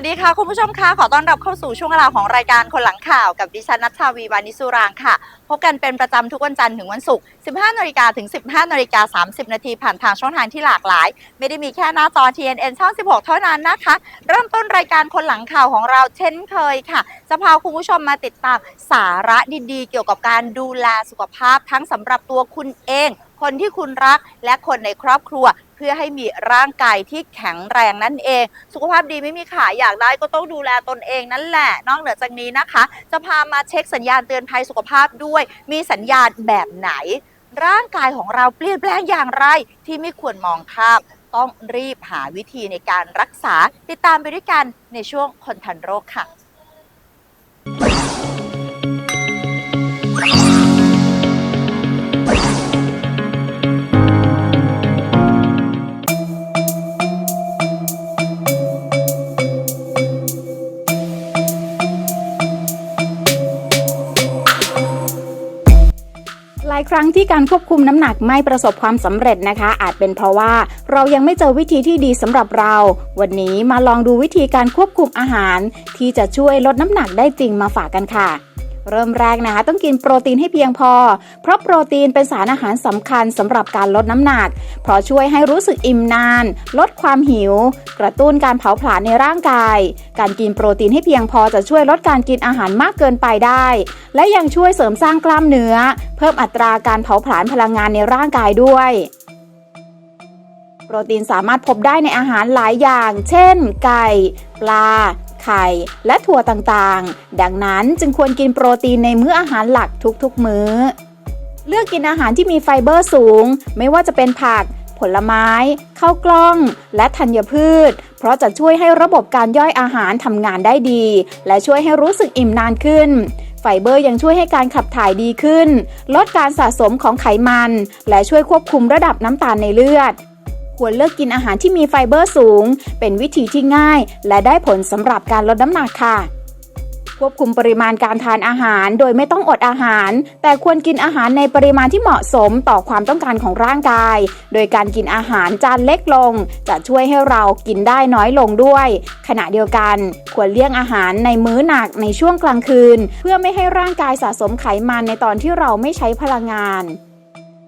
สดีค่ะ คุณผู้ชมคะขอต้อนรับเข้าสู่ช่วงเวลาของรายการคนหลังข่าวกับดิฉันนัทชาวีวานิสุรางค่ะ พบกันเป็นประจำทุกวันจันทร์ถึงวันศุกร์ 15นาฬิกาถึง 15นาฬิกา30 นาทีผ่านทางช่องทางที่หลากหลาย ไม่ได้มีแค่หน้าจอ TNN ช่อง 16 เท่านั้นนะคะ เริ่มต้นรายการคนหลังข่าวของเราเช่นเคยค่ะจะพาคุณผู้ชมมาติดตามสาระดีๆ เกี่ยวกับการดูแลสุขภาพทั้งสำหรับตัวคุณเองคนที่คุณรักและคนในครอบครัว พื่อให้มีร่างกายที่แข็งแรงนั่นเอง สุขภาพดีไม่มีขายอยากได้ก็ต้องดูแลตนเองนั่นแหละ นอกเหนือจากนี้นะคะ จะพามาเช็คสัญญาณเตือนภัยสุขภาพด้วย มีสัญญาณแบบไหน ร่างกายของเราเปลี่ยนแปลงอย่างไรที่ไม่ควรมองข้ามต้องรีบหาวิธีในการรักษาติดตามไปด้วยกันในช่วงคนทันโรคค่ะายครั้งที่การควบคุมน้ำหนักไม่ประสบความสำเร็จนะคะ อาจเป็นเพราะว่าเรายังไม่เจอวิธีที่ดีสำหรับเรา วันนี้มาลองดูวิธีการควบคุมอาหาร ที่จะช่วยลดน้ำหนักได้จริงมาฝากกันค่ะ เริ่มแรกนะคะต้องกินโปรตีนให้เพียงพอ เพราะโปรตีนเป็นสารอาหารสำคัญสำหรับการลดน้ำหนัก เพราะช่วยให้รู้สึกอิ่มนาน ลดความหิว กระตุ้นการเผาผลาญในร่างกาย การกินโปรตีนให้เพียงพอจะช่วยลดการกินอาหารมากเกินไปได้ และยังช่วยเสริมสร้างกล้ามเนื้อ เพิ่มอัตราการเผาผลาญพลังงานในร่างกายด้วยโปรตีนสามารถพบได้ในอาหารหลายอย่าง เช่น ไก่ ปลา ไข่ และถั่วต่างๆ ดังนั้นจึงควรกินโปรตีนในมื้ออาหารหลักทุกๆ มื้อ เลือกกินอาหารที่มีไฟเบอร์สูง ไม่ว่าจะเป็นผัก ผลไม้ ข้าวกล้อง และธัญพืช เพราะจะช่วยให้ระบบการย่อยอาหารทำงานได้ดี และช่วยให้รู้สึกอิ่มนานขึ้นไฟเบอร์ยังช่วยให้การขับถ่ายดีขึ้น ลดการสะสมของไขมัน และช่วยควบคุมระดับน้ำตาลในเลือด ควรเลือกกินอาหารที่มีไฟเบอร์สูง เป็นวิธีที่ง่าย และได้ผลสำหรับการลดน้ำหนักค่ะควบคุมปริมาณการทานอาหารโดยไม่ต้องอดอาหาร แต่ควรกินอาหารในปริมาณที่เหมาะสมต่อความต้องการของร่างกาย โดยการกินอาหารจานเล็กลง จะช่วยให้เรากินได้น้อยลงด้วย ขณะเดียวกัน ควรเลี่ยงอาหารในมื้อหนักในช่วงกลางคืน เพื่อไม่ให้ร่างกายสะสมไขมันในตอนที่เราไม่ใช้พลังงาน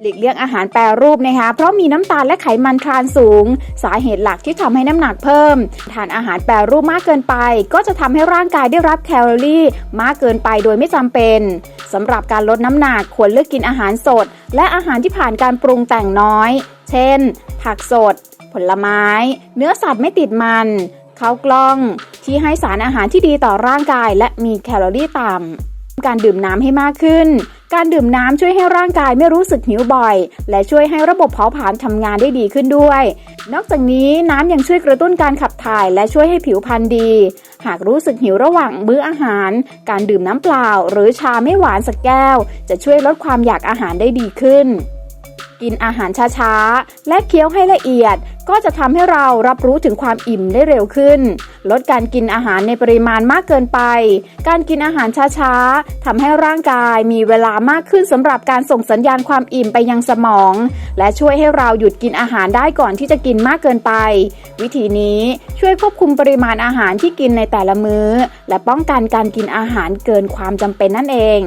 หลีกเลี่ยงอาหารแปรรูปนะคะ เพราะมีน้ำตาลและไขมันทรานสูง สาเหตุหลักที่ทำให้น้ำหนักเพิ่ม ทานอาหารแปรรูปมากเกินไป ก็จะทำให้ร่างกายได้รับแคลอรี่มากเกินไปโดยไม่จำเป็นสำหรับการลดน้ำหนักควรเลือกกินอาหารสด และอาหารที่ผ่านการปรุงแต่งน้อย เช่น ผักสด ผลไม้ เนื้อสัตว์ไม่ติดมันข้าวกล้อง ที่ให้สารอาหารที่ดีต่อร่างกาย และมีแคลอรี่ต่ำการดื่มน้ำให้มากขึ้น การดื่มน้ำช่วยให้ร่างกายไม่รู้สึกหิวบ่อย และช่วยให้ระบบเผาผลาญทำงานได้ดีขึ้นด้วย นอกจากนี้น้ำยังช่วยกระตุ้นการขับถ่ายและช่วยให้ผิวพรรณดี หากรู้สึกหิวระหว่างมื้ออาหาร การดื่มน้ำเปล่า หรือชาไม่หวานสักแก้ว จะช่วยลดความอยากอาหารได้ดีขึ้น กินอาหารช้าๆ และเคี้ยวให้ละเอียด ก็จะทำให้เรารับรู้ถึงความอิ่มได้เร็วขึ้น ลดการกินอาหารในปริมาณมากเกินไป การกินอาหารช้าๆทำให้ร่างกายมีเวลามากขึ้นสำหรับการส่งสัญญาณความอิ่มไปยังสมอง และช่วยให้เราหยุดกินอาหารได้ก่อนที่จะกินมากเกินไป วิธีนี้ช่วยควบคุมปริมาณอาหารที่กินในแต่ละมื้อ และป้องกันการกินอาหารเกินความจำเป็นนั่นเอง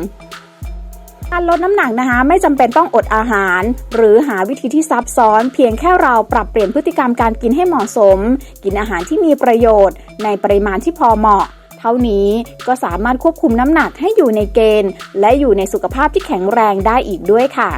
การลดน้ำหนักนะคะ ไม่จำเป็นต้องอดอาหาร หรือหาวิธีที่ซับซ้อน เพียงแค่เราปรับเปลี่ยนพฤติกรรมการกินให้เหมาะสม กินอาหารที่มีประโยชน์ ในปริมาณที่พอเหมาะ เท่านี้ก็สามารถควบคุมน้ำหนักให้อยู่ในเกณฑ์ และอยู่ในสุขภาพที่แข็งแรงได้อีกด้วยค่ะ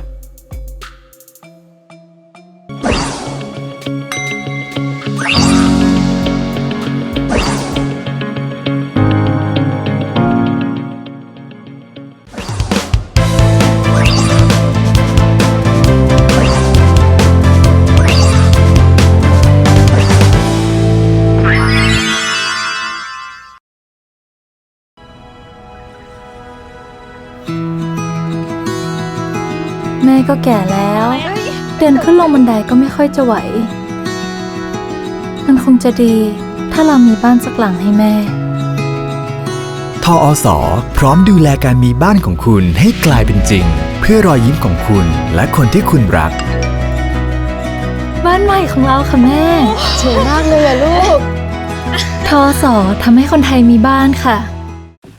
ก็แก่แล้ว เดินขึ้นลงบันไดก็ไม่ค่อยจะไหว มันคงจะดี ถ้าเรามีบ้านสักหลังให้แม่ ทออสอพร้อมดูแลการมีบ้านของคุณให้กลายเป็นจริง เพื่อรอยยิ้มของคุณและคนที่คุณรัก บ้านใหม่ของเราค่ะแม่สวยมากเลยอะลูก ทอสอทำให้คนไทยมีบ้านค่ะ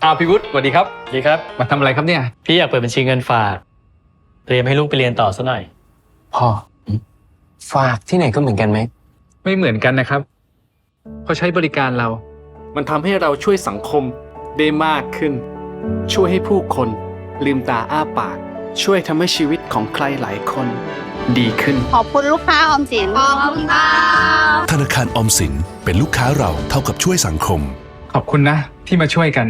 อ้าวพี่วุฒิสวัสดีครับ ดีครับ มาทำอะไรครับเนี่ย พี่อยากเปิดบัญชีเงินฝาก เตรียมให้ลูกไปเรียนต่อซะหน่อย พ่อฝากที่ไหนก็เหมือนกันไหม ไม่เหมือนกันนะครับเพราะใช้บริการเรา มันทำให้เราช่วยสังคมได้มากขึ้น ช่วยให้ผู้คนลืมตาอ้าปาก ช่วยทำให้ชีวิตของใครหลายคนดีขึ้น ขอบคุณลูกค้าออมสินขอบคุณค่ะธนาคารออมสินเป็นลูกค้าเราเท่ากับช่วยสังคม ขอบคุณนะ ที่มาช่วยกัน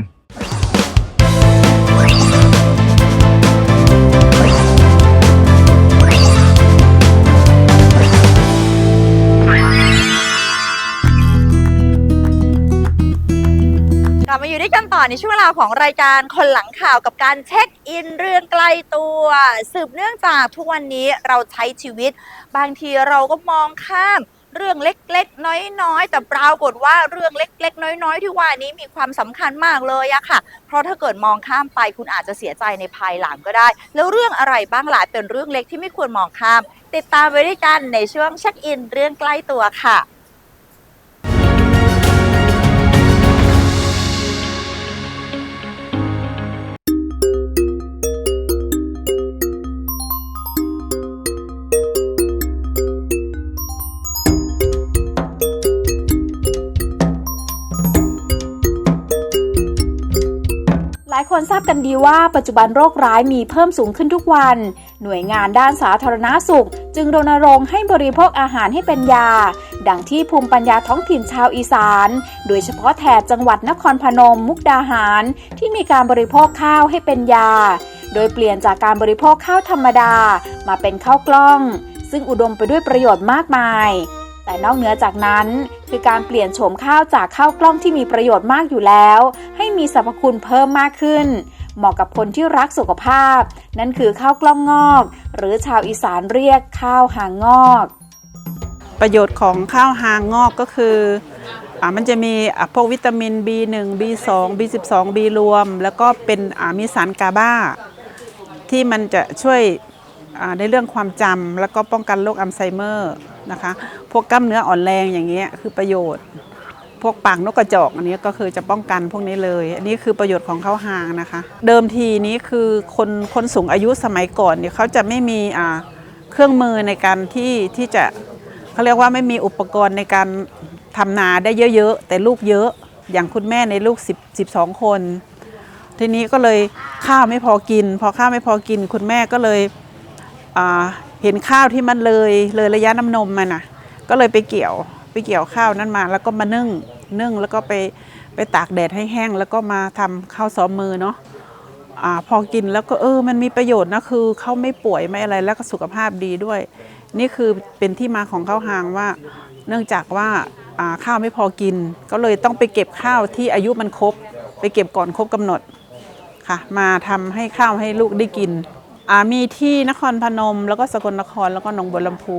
อยู่ด้วยกันต่อในช่วงเวลาของรายการคนหลังข่าวกับการเช็คอินเรื่องใกล้ตัว สืบเนื่องจากทุกวันนี้เราใช้ชีวิต บางทีเราก็มองข้ามเรื่องเล็กๆ น้อยๆ แต่ปรากฏว่าเรื่องเล็กๆ น้อยๆ ที่ว่านี้มีความสำคัญมากเลยอะค่ะ เพราะถ้าเกิดมองข้ามไปคุณอาจจะเสียใจในภายหลังก็ได้ แล้วเรื่องอะไรบ้างหลายเป็นเรื่องเล็กที่ไม่ควรมองข้าม ติดตามไปด้วยกันในช่วงเช็คอินเรื่องใกล้ตัวค่ะ คนทราบกันดีว่าปัจจุบันโรคร้ายมีเพิ่มสูงขึ้นทุกวัน หน่วยงานด้านสาธารณาสุข จึงรณรงค์ให้บริโภคอาหารให้เป็นยา ดังที่ภูมิปัญญาท้องถิ่นชาวอีสาน โดยเฉพาะแถบจังหวัดนครพนมมุกดาหาร ที่มีการบริโภคข้าวให้เป็นยา โดยเปลี่ยนจากการบริโภคข้าวธรรมดา มาเป็นข้าวกล้อง ซึ่งอุดมไปด้วยประโยชน์มากมาย แต่นอกเหนือจากนั้น คือการเปลี่ยนโฉมข้าวจากข้าวกล้องที่มีประโยชน์มากอยู่แล้ว ให้มีสรรพคุณเพิ่มมากขึ้น เหมาะกับคนที่รักสุขภาพ นั่นคือข้าวกล้องงอก หรือชาวอีสานเรียกข้าวหางงอก ประโยชน์ของข้าวหางงอกก็คือมันจะมีะพวกวิตามิน B1 B2 B12 B รวม แล้วก็เป็นมีสารกาบาที่มันจะช่วย ในเรื่องความจำแล้วก็ป้องกันโรคอัลไซเมอร์นะคะ พวกกล้ามเนื้ออ่อนแรงอย่างเงี้ยคือประโยชน์ พวกปากนกกระจอกอันนี้ก็คือจะป้องกันพวกนี้เลย อันนี้คือประโยชน์ของข้าวหางนะคะ เดิมทีนี้คือคนคนสูงอายุสมัยก่อนเนี่ยเขาจะไม่มีอ่าเครื่องมือในการที่ที่จะเขาเรียกว่าไม่มีอุปกรณ์ในการทำนาได้เยอะๆ แต่ลูกเยอะอย่างคุณแม่ในลูก10 12 คน ทีนี้ก็เลยข้าวไม่พอกิน พอข้าวไม่พอกิน คุณแม่ก็เลย เห็นข้าวที่มันเลยเลยระยะน้ำนมมันน่ะ ก็เลยไปเกี่ยวไปเกี่ยวข้าวนั้นมา แล้วก็มานึ่งนึ่งแล้วก็ไปไปตากแดดให้แห้ง แล้วก็มาทำข้าวซ้อมมือเนาะอาพอกินแล้วก็เออมันมีประโยชน์นะคือเขาไม่ป่วยไม่อะไรแล้วก็สุขภาพดีด้วย นี่คือเป็นที่มาของข้าวหางว่า เนื่องจากว่าข้าวไม่พอกิน ก็เลยต้องไปเก็บข้าวที่อายุมันครบ ไปเก็บก่อนครบกำหนดค่ะ มาทำให้ข้าวให้ลูกได้กิน มีที่นครพนม แล้วก็สกลนครแล้วก็หนองบัวลำพู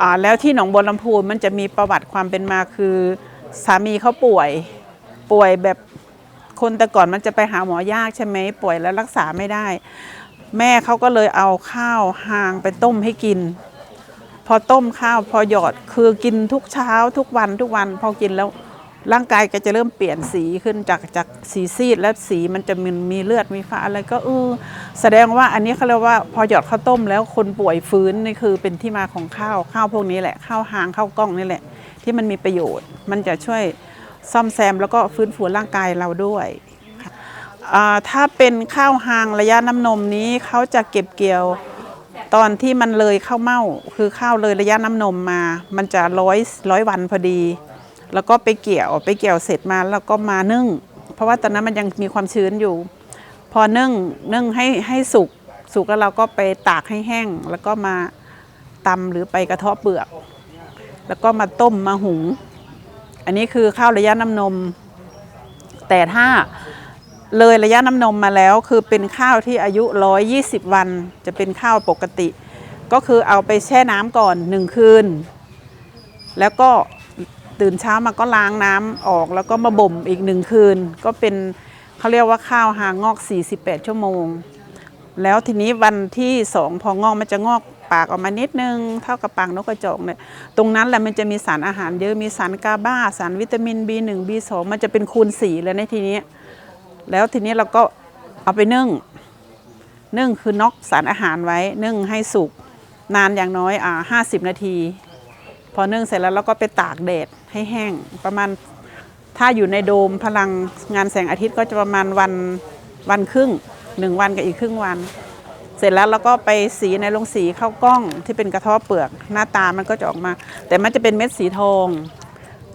อ่าแล้วที่หนองบัวลำพูมันจะมีประวัติความเป็นมาคือ สามีเขาป่วยป่วยแบบคนแต่ก่อนมันจะไปหาหมอยากใช่ไหมป่วยแล้วรักษาไม่ได้ แม่เขาก็เลยเอาข้าวหางไปต้มให้กิน พอต้มข้าวพอหยอดคือกินทุกเช้าทุกวันทุกวันพอกินแล้ว ร่างกายก็จะเริ่มเปลี่ยนสีขึ้นจากจากสีซีดแล้วสีมันจะมีมีเลือดมีฟ้าอะไรก็เออแสดงว่าอันนี้เขาเรียกว่าพอหยอดข้าวต้มแล้วคนป่วยฟื้นนี่คือเป็นที่มาของข้าวข้าวพวกนี้แหละข้าวหางข้าวกล้องนี่แหละ ที่มันมีประโยชน์ มันจะช่วยซ่อมแซมแล้วก็ฟื้นฟูร่างกายเราด้วยถ้าเป็นข้าวหางระยะน้ำนมนี้เขาจะเก็บเกี่ยวตอนที่มันเลยข้าวเม่าคือข้าวเลยระยะน้ำนมมา มันจะร้อยร้อยวันพอดี แล้วก็ไปเกี่ยวไปเกี่ยวเสร็จมาแล้วก็มานึ่ง เพราะว่าตอนนั้นมันยังมีความชื้นอยู่ พอนึ่งนึ่งให้ให้สุกสุกแล้วเราก็ไปตากให้แห้ง แล้วก็มาตำหรือไปกระเทาะเปลือก แล้วก็มาต้มมาหุง อันนี้คือข้าวระยะน้ำนม แต่ถ้าเลยระยะน้ำนมมาแล้ว คือเป็นข้าวที่อายุ 120 วัน จะเป็นข้าวปกติ ก็คือเอาไปแช่น้ำก่อนหนึ่งคืน แล้วก็ ตื่นเช้ามาก็ล้างน้ำออก แล้วก็มาบ่มอีกหนึ่งคืน ก็เป็นเขาเรียกว่าข้าวหางอก 48 ชั่วโมง แล้วทีนี้วันที่สองพองอกมันจะงอกปากออกมานิดนึง เท่ากับปากนกกระจอกเนี่ยตรงนั้นแหละมันจะมีสารอาหารเยอะมีสารกาบาสารวิตามิน B1 B2 มันจะเป็นคูณสีเลยในทีนี้ แล้วทีนี้เราก็เอาไปนึ่งนึ่งคือน็อกสารอาหารไว้นึ่งให้สุกนานอย่างน้อยอ่าห้าสิบนาที พอนึ่งเสร็จแล้วเราก็ไปตากแดด ให้แห้งประมาณถ้าอยู่ในโดมพลังงานแสงอาทิตย์ก็จะประมาณวันวันครึ่งหนึ่งวันกับอีกครึ่งวัน เสร็จแล้วเราก็ไปสีในโรงสีเข้ากล้องที่เป็นกระทาะเปลือกหน้าตามันก็จะออกมา แต่มันจะเป็นเม็ดสีทอง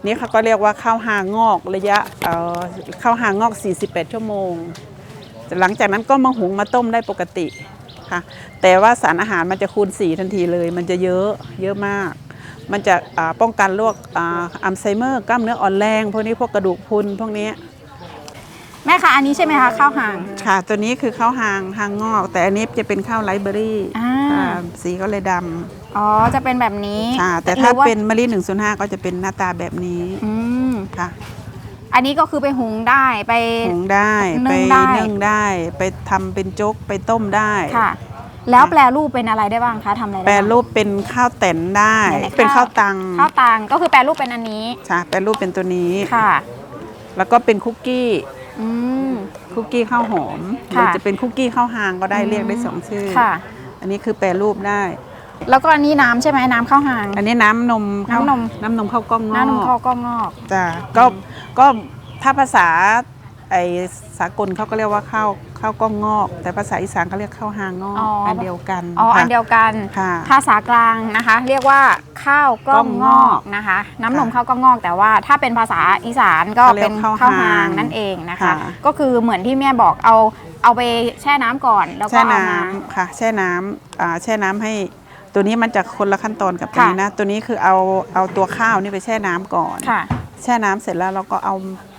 นี่เขาก็เรียกว่าข้าวหางอกระยะเอ่อข้าวหางอก 48 ชั่วโมง หลังจากนั้นก็มาหุงมาต้มได้ปกติค่ะแต่ว่าสารอาหารมันจะคูณสีทันทีเลย มันจะเยอะเยอะมาก มันจะอ่าป้องกันโรคอ่าอัลไซเมอร์กล้ามเนื้ออ่อนแรงพวกนี้พวกกระดูกพรุนพวกนี้แม่คะอันนี้ใช่ไหมคะข้าวหางค่ะ ตัวนี้คือข้าวหางหางงอก แต่อันนี้จะเป็นข้าวไรซ์เบอรี่อ่าอ่าสีก็เลยดำอ๋อจะเป็นแบบนี้ค่ะแต่หถ้ารือว่เป็นมะลิ105ก็จะเป็นหน้าตาแบบนี้อืมค่ะ อันนี้ก็คือไปหุงได้ไปหุงได้นึ่ไปงได้นึ่งได้ ไปทำเป็นโจ๊กไปต้มได้ค่ะ แล้วแปลรูปเป็นอะไรได้บ้างคะทำอะไรได้แปรบ้าง รูปเป็นข้าวแต่นได้ ไหนๆ เป็นข้าข้าววตังข้าวตังก็คือแปลรูปเป็นอันนี้ใช่แปรรูปเป็นตัวนี้ ค่ะ แล้วก็เป็นคุกกี้ อืม คุกกี้ข้าวหอมหค่ะรือจะเป็นคุกกี้ข้าวหางก็ได้อืม เรียกได้สองชื่อ ค่ะ อันนี้คือแปรรูปได้ แล้วก็อันนี้น้ำใช่ไหมน้ำข้าวหาง อันนี้น้ำนมข้าวน้ำนม น้ำนมข้าวกล้องงอกน้ำนมข้าวกล้องงอก จ้ะก็ก็ถ้าภาษาไอสากลเขาก็เรียกว่าข้าว ข้าวกล้องงอก แต่ภาษาอีสานเขาเรียกข้าวหางงอกอ๋ออั อันเดียวกันอ๋อค่ะอันเดียวกันค่ะ ภาษากลางนะคะ เรียกว่าข้าวกล้องงอกนะคะ น้ำนมค่ะข้าวกล้องงอก แต่ว่าถ้าเป็นภาษาอีสานก็เขาเรียกเป็นข้าวข้าวหาหางงนั่นเองนะคะ ค่ะ ก็คือเหมือนที่แม่บอกเอาเอาไปแช่น้ำก่อนแล้วก็แช่เอาน้มาำค่ะ แช่น้ำอ่าแช่น้ำให้ตัวนี้มันจะคนละขั้นตอนกับตัวค่ะ นี้นะ ตัวนี้คือเอาเอาตัวข้าวนี่ไปแช่น้ำก่อน ค่ะ แช่น้ำเสร็จแล้วเราก็เอาพ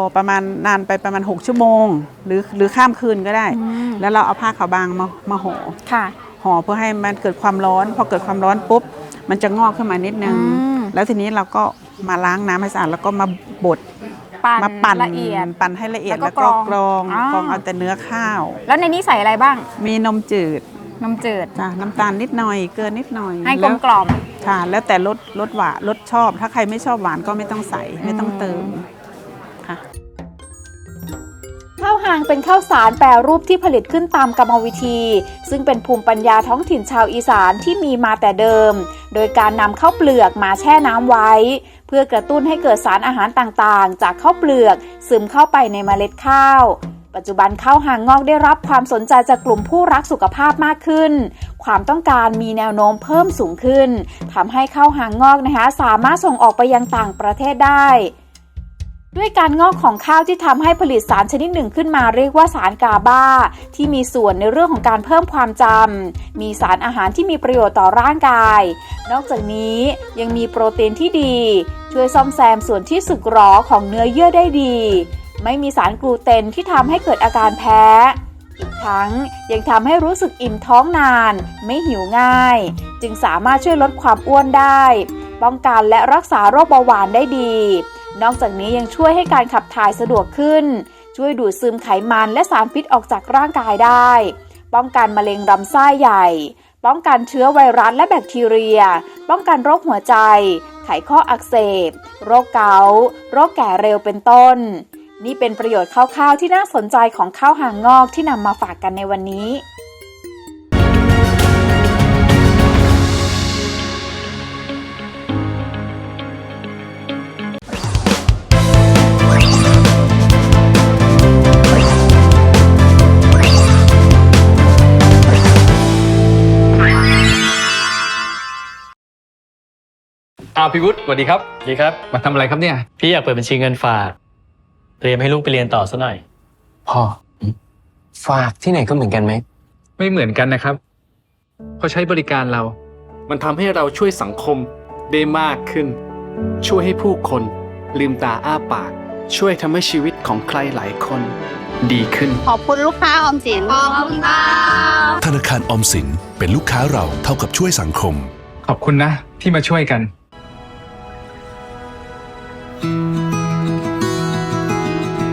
อประมาณนานไปประมาณ 6 ชั่วโมง หรือหรือข้ามคืนก็ได้ อืม แล้วเราเอาผ้าขาวบางมามาห่อค่ะ ห่อเพื่อให้มันเกิดความร้อน พอเกิดความร้อนปุ๊บ มันจะงอกขึ้นมานิดนึง อืม แล้วทีนี้เราก็มาล้างน้ำให้สะอาดแล้วก็มาบดปั่นมาปั่นละเอียด ปั่นให้ละเอียดแล้แล้ววก็ก็กกรรอองงอ๋อกรองเอาแต่เนื้อข้าว แล้วในนี้ใส่อะไรบ้างมีนมจืดนมจืด จ้ะน้ำตาลนิดหน่อย เกลือนิดหน่อยให้กลแล้มวกล่อม ค่ะแล้วแต่รสรสหวานรสชอบ ถ้าใครไม่ชอบหวานก็ไม่ต้องใส่ไม่ต้องเติม อืมค่ะ ข้าวหางเป็นข้าวสารแปรรูปที่ผลิตขึ้นตามกรรมวิธี ซึ่งเป็นภูมิปัญญาท้องถิ่นชาวอีสานที่มีมาแต่เดิม โดยการนำข้าวเปลือกมาแช่น้ำไว้ เพื่อกระตุ้นให้เกิดสารอาหารต่างๆ จากข้าวเปลือกซึมเข้าไปในเมล็ดข้าว ปัจจุบันข้าวหางงอกได้รับความสนใจจากกลุ่มผู้รักสุขภาพมากขึ้น ความต้องการมีแนวโน้มเพิ่มสูงขึ้นทำให้ข้าวหางงอกนะคะสามารถส่งออกไปยังต่างประเทศได้ ด้วยการงอกของข้าวที่ทำให้ผลิตสารชนิดหนึ่งขึ้นมาเรียกว่าสารกาบาที่มีส่วนในเรื่องของการเพิ่มความจำมีสารอาหารที่มีประโยชน์ต่อร่างกาย นอกจากนี้ยังมีโปรตีนที่ดี ช่วยซ่อมแซมส่วนที่สึกหรอของเนื้อเยื่อได้ดี ไม่มีสารกลูเตนที่ทำให้เกิดอาการแพ้ อีกทั้งยังทำให้รู้สึกอิ่มท้องนาน ไม่หิวง่าย จึงสามารถช่วยลดความอ้วนได้ ป้องกันและรักษาโรคเบาหวานได้ดี นอกจากนี้ยังช่วยให้การขับถ่ายสะดวกขึ้น ช่วยดูดซึมไขมันและสารพิษออกจากร่างกายได้ ป้องกันมะเร็งลำไส้ใหญ่ ป้องกันเชื้อไวรัสและแบคทีเรีย ป้องกันโรคหัวใจ ไขข้ออักเสบ โรคเกาต์โรคแก่เร็วเป็นต้น นี่เป็นประโยชน์คร่าวๆที่น่าสนใจของข้าวหางงอกที่นำมาฝากกันในวันนี้ อ้าวพี่วุฒิสวัสดีครับ ดีครับ มาทำอะไรครับเนี่ย พี่อยากเปิดบัญชีเงินฝาก เตรียมให้ลูกไปเรียนต่อซะหน่อย พ่อฝากที่ไหนก็เหมือนกันไหม ไม่เหมือนกันนะครับเพราะใช้บริการเรา มันทำให้เราช่วยสังคมได้มากขึ้น ช่วยให้ผู้คน ลืมตาอ้าปาก ช่วยทำให้ชีวิตของใครหลายคน ดีขึ้น ขอบคุณลูกค้าออมสิน ขอบคุณค่ะธนาคารออมสินเป็นลูกค้าเราเท่ากับช่วยสังคม ขอบคุณนะ ที่มาช่วยกัน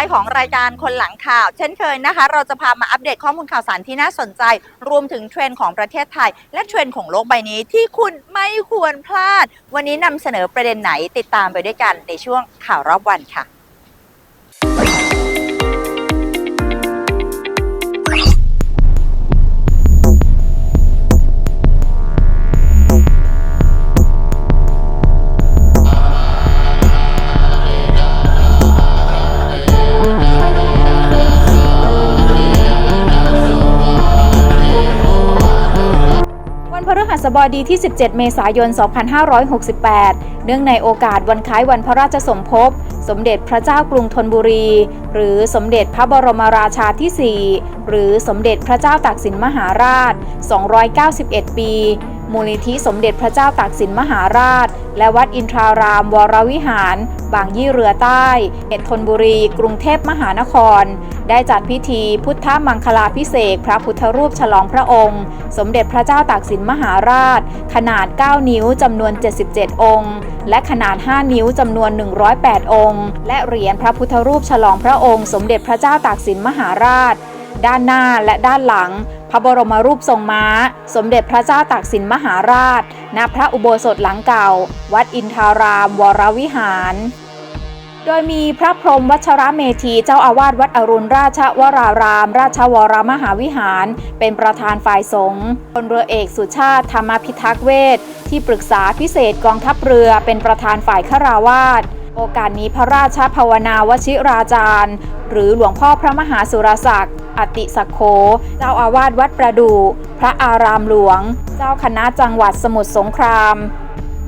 ท้ายของรายการคนหลังข่าว เช่นเคยนะคะ เราจะพามาอัปเดตข้อมูลข่าวสารที่น่าสนใจ รวมถึงเทรนด์ของประเทศไทย และเทรนด์ของโลกใบนี้ที่คุณไม่ควรพลาด วันนี้นำเสนอประเด็นไหนติดตามไปด้วยกันในช่วงข่าวรอบวันค่ะ บดีที่ 17 เมษายน 2568 เนื่องในโอกาสวันคล้ายวันพระราชสมภพ สมเด็จพระเจ้ากรุงธนบุรี หรือสมเด็จพระบรมราชาที่ 4 หรือสมเด็จพระเจ้าตากสินมหาราช 291 ปี มูลนิธิสมเด็จพระเจ้าตากสินมหาราช และวัดอินทราราม วรวิหาร บางยี่เรือใต้เขตธนบุรี กรุงเทพมหานคร ได้จัดพิธีพุทธมังคลาพิเศษพระพุทธรูปฉลองพระองค์ สมเด็จพระเจ้าตากสินมหาราช ขนาด 9 นิ้วจำนวน 77 องค์ และขนาด 5 นิ้วจำนวน 108 องค์ และเหรียญพระพุทธรูปฉลองพระองค์ สมเด็จพระเจ้าตากสินมหาราช ด้านหน้าและด้านหลัง พระบรมรูปทรงม้า สมเด็จพระเจ้าตากสินมหาราช ณ พระอุโบสถหลังเก่า วัดอินทาราม วรวิหาร โดยมีพระพรหมวัชรเมธีเจ้าอาวาสวัดอรุณราชวราราม ราชวรมหาวิหาร เป็นประธานฝ่ายสงฆ์พลเรือเอกสุชาติธรรมพิทักษ์เวทที่ปรึกษาพิเศษกองทัพเรือเป็นประธานฝ่ายฆราวาส โอกาสนี้พระราชภาวนาวชิราจารย์ หรือหลวงพ่อพระมหาสุรศักดิ์อติสักโขเจ้าอาวาสวัดประดู่พระอารามหลวง เจ้าคณะจังหวัดสมุทรสงคราม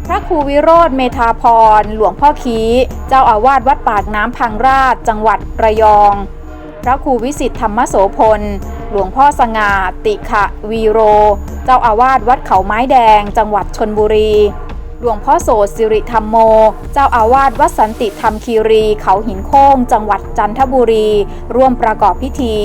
พระครูวิโรธเมธาพร หลวงพ่อคีเจ้าอาวาสวัดปากน้ำพังราช จังหวัดระยอง พระครูวิสิทธธรรมโสพล หลวงพ่อสง่าติขะวีโร เจ้าอาวาสวัดเขาไม้แดง จังหวัดชนบุรี หลวงพ่อโสสิริธรรมโม เจ้าอาวาสวัดสันติธรรมคีรี เขาหินโค้ง จังหวัดจันทบุรี ร่วมประกอบพิธี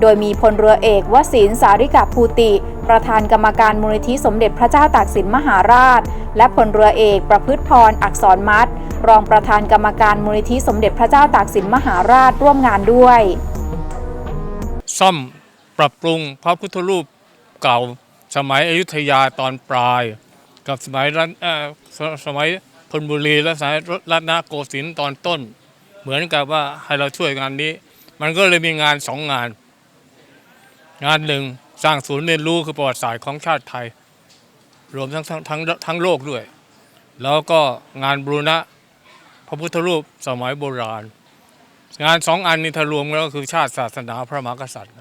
โดยมีพลเรือเอกวสินสาริกาภูติ ประธานกรรมการมูลนิธิสมเด็จพระเจ้าตากสินมหาราช และพลเรือเอกประพฤติพรอักษรมัดรองประธานกรรมการมูลนิธิสมเด็จพระเจ้าตากสินมหาราชร่วมงานด้วย ซ่อมปรับปรุงพระพุทธรูปเก่าสมัยอยุธยาตอนปลาย กับสมัยรัตสมัยธนบุรีและสมัยรัตนโกสินทร์ตอนต้น เหมือนกับว่าให้เราช่วยงานนี้ มันก็เลยมีงานสองงาน งานหนึ่งสร้างศูนย์เรียนรู้คือประวัติศาสตร์ของชาติไทย รวมทั้งทั้งทั้งทั้งโลกด้วย แล้วก็งานบูรณะพระพุทธรูปสมัยโบราณ งานสองอันนี้ถ้ารวมกันก็คือชาติศาสนาพระมหากษัตริย์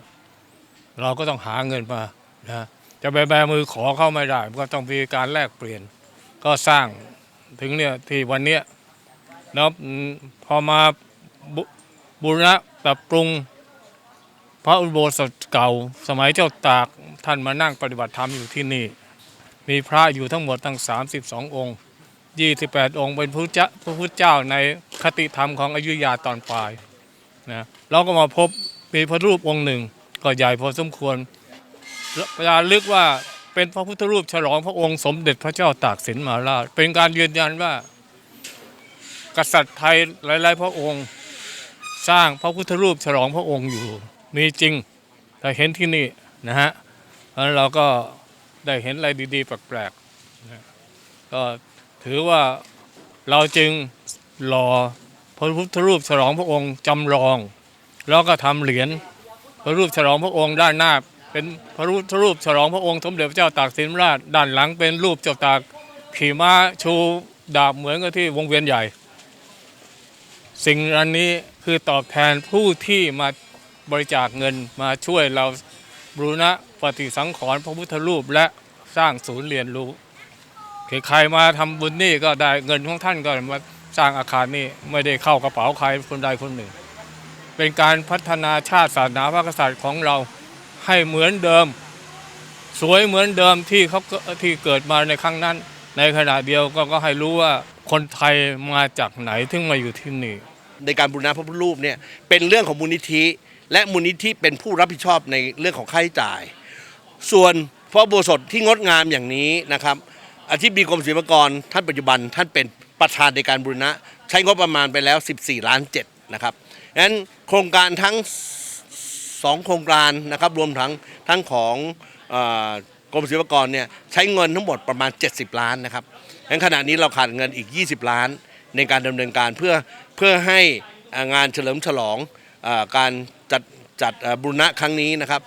เราก็ต้องหาเงินมานะ จะไปแบมือขอเข้าไม่ได้ก็ต้องมีการแลกเปลี่ยน ก็สร้างถึงเนี่ยที่วันเนี้ยแล้วพอมาบุบูรณะปรับปรุง พระอุโบสถเก่า สมัยเจ้าตากท่านมานั่งปฏิบัติธรรมอยู่ที่นี่ มีพระอยู่ทั้งหมดตั้ง 32 องค์ 28 องค์เป็นพระเจ้าพระพุทธเจ้าในคติธรรมของอยุธยาตอนปลายนะเราก็มาพบมีพระรูปองค์หนึ่ง ก็ใหญ่พอสมควร ประยาลึกว่าเป็นพระพุทธรูปฉลองพระองค์สมเด็จพระเจ้าตากสินมหาราช เป็นการยืนยันว่า กษัตริย์ไทยหลาย ๆ พระองค์ สร้างพระพุทธรูปฉลองพระองค์อยู่ มีจริงแต่เห็นที่นี่นะฮะเพราะนั้นเราก็ได้เห็นอะไรดีๆ แปลกๆก็ถือว่าเราจึงหล่อพระพุทธรูปฉลองพระองค์จำลอง แล้วก็ทำเหรียญพระรูปฉลองพระองค์ด้านหน้า เป็นพระรูปรูปฉลองพระองค์สมเด็จพระเจ้าตากสินราชด้านหลังเป็นรูปเจ้าตากขี่ม้าชูดาบเหมือนกับที่วงเวียนใหญ่ สิ่งอันนี้คือตอบแทนผู้ที่มาบริจาคเงินมาช่วยเราบูรณะปฏิสังขรณ์พระพุทธรูปและสร้างศูนย์เรียนรู้ใครมาทำบุญนี่ก็ได้เงินของท่านก็มาสร้างอาคารนี้ไม่ได้เข้ากระเป๋าใครคนใดคนหนึ่ง เป็นการพัฒนาชาติศาสนาพระกษัตริย์ของเรา ให้เหมือนเดิม สวยเหมือนเดิมที่เขาที่เกิดมาในครั้งนั้น ในขณะเดียวก็ก็ให้รู้ว่าคนไทยมาจากไหนถึงมาอยู่ที่นี่ ในการบูรณะพระพุทธรูปเนี่ยเป็นเรื่องของมูลนิธิ และมูลนิธิเป็นผู้รับผิดชอบในเรื่องของค่าใช้จ่าย ส่วนพระอุโบสถที่งดงามอย่างนี้นะครับอธิบดีกรมศิลปากรท่านปัจจุบันท่านเป็นประธานในการบูรณะ ใช้งบประมาณไปแล้ว 14 ล้าน7นะครับงั้นโครงการทั้ง สองโครงการนะครับรวมทั้งทั้งของอกรมศิลปากรเนี่ยใช้เงินทั้งหมดประมาณ 70 ล้านนะครับงั้นขณะนี้เราขาดเงินอีก 20 ล้านในการดำเนินการเพื่อเพื่อให้งานเฉลิมฉลองอการจัดจัดบุรณะครั้งนี้นะครับ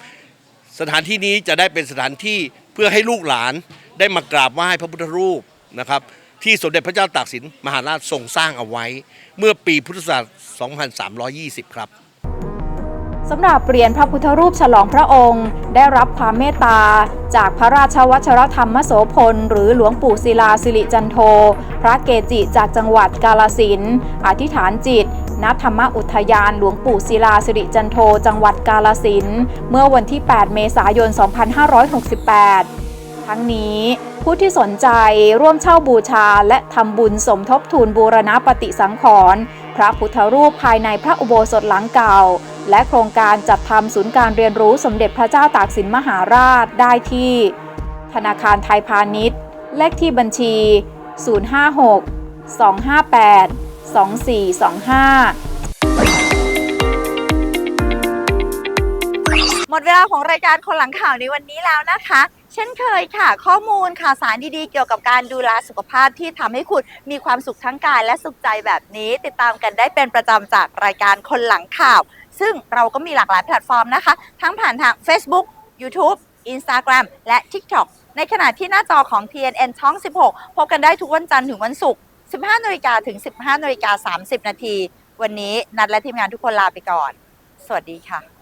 สถานที่นี้จะได้เป็นสถานที่เพื่อให้ลูกหลานได้มากราบไหว้พระพุทธรูปนะครับที่สมเด็จพระเจ้าตากสินมหาราชทรงสร้างเอาไว้ เมื่อปีพุทธศักราช 2320 ครับ สำหรับเหรียญพระพุทธรูปฉลองพระองค์ ได้รับความเมตตา จากพระราชวัชรธรรมโสพล หรือหลวงปู่ศิลาสิริจันโท พระเกจิจากจังหวัดกาลสินอธิษฐานจิตณธรรมอุทยานหลวงปู่ศิลาสิริจันโท จังหวัดกาลสินเมื่อวันที่ 8 เมษายน 2568 ทั้งนี้ผู้ที่สนใจร่วมเช่าบูชาและทำบุญสมทบทุนบูรณะปฏิสังขรณ์พระพุทธรูปภายในพระอุโบสถหลังเก่า และโครงการจัดทำศูนย์การเรียนรู้สมเด็จพระเจ้าตากสินมหาราชได้ที่ ธนาคารไทยพาณิชย์ เลขที่บัญชี 056 258 2425หมดเวลาของรายการคนหลังข่าวในวันนี้แล้วนะคะ เช่นเคยค่ะ ข้อมูลข่าวสารดีๆ เกี่ยวกับการดูแลสุขภาพที่ทำให้คุณมีความสุขทั้งกายและสุขใจแบบนี้ ติดตามกันได้เป็นประจำจากรายการคนหลังข่าว ซึ่งเราก็มีหลากหลายแพลตฟอร์มนะคะ ทั้งผ่านทาง Facebook YouTube Instagram และ TikTok ในขณะที่หน้าจอของ TNN ช่อง 16 พบกันได้ทุกวันจันทร์ถึงวันศุกร์ 15นาฬิกาถึง 15นาฬิกา30 นาที วันนี้นัดและทีมงานทุกคนลาไปก่อน สวัสดีค่ะ